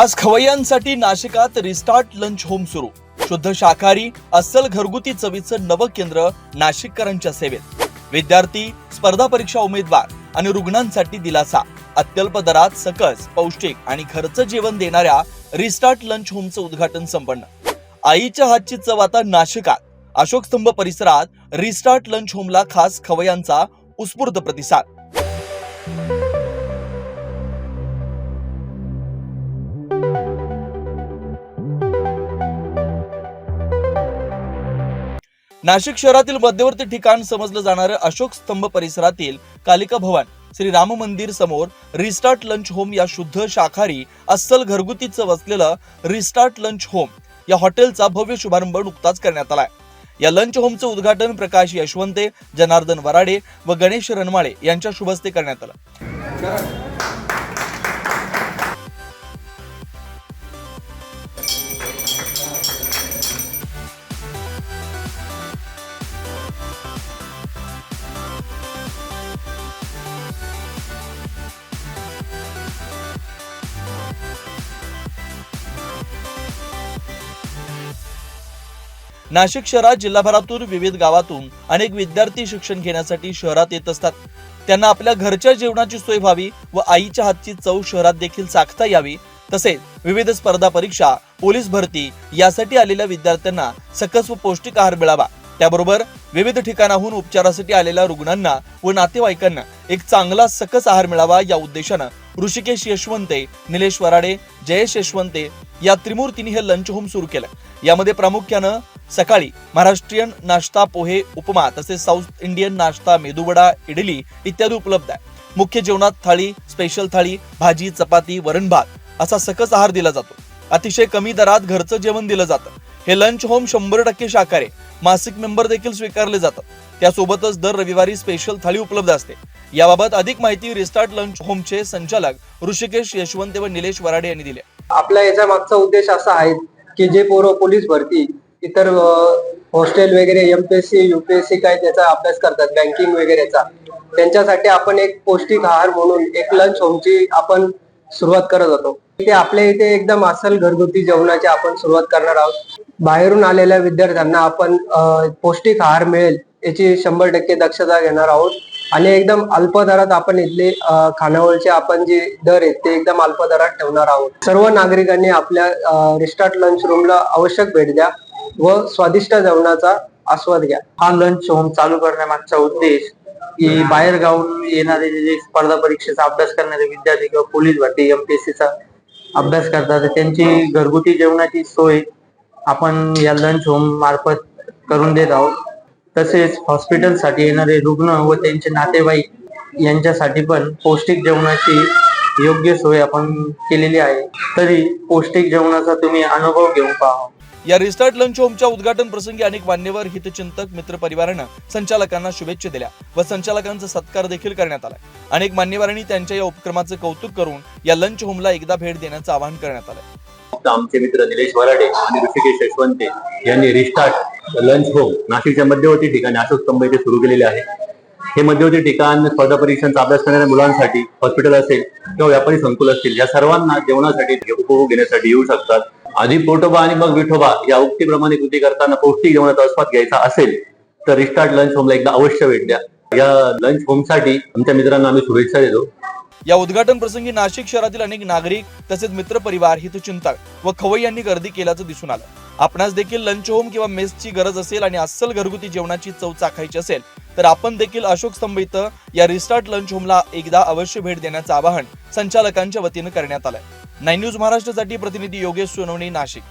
खास खवय्यांसाठी नाशिकात रिस्टार्ट लंच होम सुरू. शुद्ध शाकाहारी अस्सल घरगुती चवीचं नवं केंद्र नाशिककरांच्या सेवेत. विद्यार्थी स्पर्धा परीक्षा उमेदवार आणि रुग्णांसाठी दिलासा. अत्यल्प दरात सकस पौष्टिक आणि घरचं जेवण देणाऱ्या रिस्टार्ट लंच होमचं उद्घाटन संपन्न. आईच्या हातची चव आता नाशिकात. अशोक स्तंभ परिसरात रिस्टार्ट लंच होमला खास खवयांचा उत्स्फूर्त प्रतिसाद. नाशिक शहरातील मध्यवर्ती ठिकाण समजलं जाणारं अशोक स्तंभ परिसरातील कालिका भवन श्री राम मंदिर समोर रिस्टार्ट लंच होम या शुद्ध शाकाहारी अस्सल घरगुती चव असलेलं रिस्टार्ट लंच होम या हॉटेलचा भव्य शुभारंभ नुकताच करण्यात आलाय. या लंच होमचं उद्घाटन प्रकाश यशवंते जनार्दन वराडे व गणेश रनमाळे यांच्या शुभस्ते करण्यात आलं. नाशिक शहरात जिल्हाभरातून विविध गावातून अनेक विद्यार्थी शिक्षण घेण्यासाठी शहरात येत असतात. त्यांना आपल्या घरच्या जेवणाची सोय व्हावी व आईच्या हातची चव शहरात देखील चाखता यावी तसेच विविध स्पर्धा परीक्षा पोलीस भरती यासाठी आलेल्या विद्यार्थ्यांना सकस व पौष्टिक आहार मिळावा. त्याबरोबर विविध ठिकाणाहून उपचारासाठी आलेल्या रुग्णांना व नातेवाईकांना एक चांगला सकस आहार मिळावा या उद्देशानं ऋषिकेश यशवंते निलेश वराडे जयेश यशवंते या त्रिमूर्तींनी हे लंच होम सुरू केलं. यामध्ये प्रामुख्यानं सकाळी महाराष्ट्रीयन नाश्ता पोहे उपमा तसेच साऊथ इंडियन नाश्ता मेदूवडा इडली इत्यादी उपलब्ध आहे. मुख्य जेवणात थाळी स्पेशल थाळी भाजी चपाती वरण भात असा सकस आहार दिला जातो. अतिशय कमी दरात घरचं जेवण दिलं जातं. हे लंच होम शंभर टक्के शाकाहारी आहे. मासिक मेंबर देखील स्वीकारले जातात. त्यासोबतच दर रविवारी स्पेशल थाळी उपलब्ध असते. याबाबत अधिक माहिती रिस्टार्ट लंच होमचे संचालक ऋषिकेश यशवंत व निलेश वराडे यांनी दिली आपल्या याच्या मागचा उद्देश असा आहे की जे पोरं पोलीस भरती इतर हॉस्टेल वगैरे एमपीएससी युपीएससी काय त्याचा अभ्यास करतात बँकिंग वगैरेचा त्यांच्यासाठी आपण एक पौष्टिक आहार म्हणून एक लंच होमची आपण सुरुवात करत होतो. इथे आपल्या इथे एकदम असल घरगुती जेवणाची आपण सुरुवात करणार आहोत. बाहेरून आलेल्या विद्यार्थ्यांना आपण पौष्टिक आहार मिळेल याची शंभर टक्के दक्षता घेणार आहोत. आणि एकदम अल्प दरात आपण इथले खानावळचे आपण जे दर आहेत ते एकदम अल्प दरात ठेवणार आहोत. सर्व नागरिकांनी आपल्या रिस्टार्ट लंच रूमला आवश्यक भेट द्या व स्वादिष्ट जेवणाचा आस्वाद घ्या. हा लंच होम चालू करण्यामागचा उद्देश की बाहेर गावून येणारे जे स्पर्धा परीक्षेचा अभ्यास करणारे विद्यार्थी किंवा पोलीस भरती एमपीएससीचा अभ्यास करतात त्यांची घरगुती जेवणाची सोय आपण या लंच होम मार्फत करून देत आहोत. तसेच हॉस्पिटलसाठी येणारे रुग्ण व त्यांचे नातेवाईक यांच्यासाठी पण पौष्टिक जेवणाची योग्य सोय आपण केलेली आहे. तरी पौष्टिक जेवणाचा तुम्ही अनुभव घेऊन पहा. या रिस्टार्ट लंच होमच्या उद्घाटन प्रसंगी अनेक मान्यवर हितचिंतक मित्रपरिवारानं संचालकांना शुभेच्छा दिल्या व संचालकांचा सत्कार देखील करण्यात आला अनेक मान्यवरांनी त्यांच्या या उपक्रमाचं कौतुक करून या लंच होमला एकदा भेट देण्याचं आवाहन करण्यात आलं आमचे मित्र निलेश वराडे आणि ऋषिकेश यशवंते यांनी रिस्टार्ट लंच होम नाशिकच्या मध्यवर्ती ठिकाणी अशोक स्तंभ येथे सुरू केलेले आहे. हे मध्यवर्ती ठिकाण स्पर्धा परीक्षांचा अभ्यास करणाऱ्या मुलांसाठी हॉस्पिटल असेल किंवा व्यापारी संकुल असतील या सर्वांना जेवणासाठी उपभोग घेण्यासाठी येऊ शकतात. आधी पोटोबा आणि मग विठोबा या उक्तीप्रमाणे कृती करताना पौष्टिक जेवणाचा आस्वाद घ्यायचा असेल तर रिस्टार्ट लंच होमला एकदा अवश्य भेट द्या. या लंच होमसाठी आमच्या मित्रांना आम्ही शुभेच्छा देतो. या उद्घाटन प्रसंगी नाशिक शहरातील अनेक नागरिक तसेच मित्रपरिवार हितचिंतक व खवय्यांनी गर्दी केल्याचं दिसून आलं. आपणास देखील लंच होम किंवा मेसची गरज असेल आणि अस्सल घरगुती जेवणाची चव चाखायची असेल तर आपण देखील अशोक स्तंभ इथं या रिस्टार्ट लंच होमला एकदा अवश्य भेट देण्याचं आवाहन संचालकांच्या वतीनं करण्यात आलंय. नाईन न्यूज महाराष्ट्रासाठी प्रतिनिधी योगेश सोनवणे नाशिक.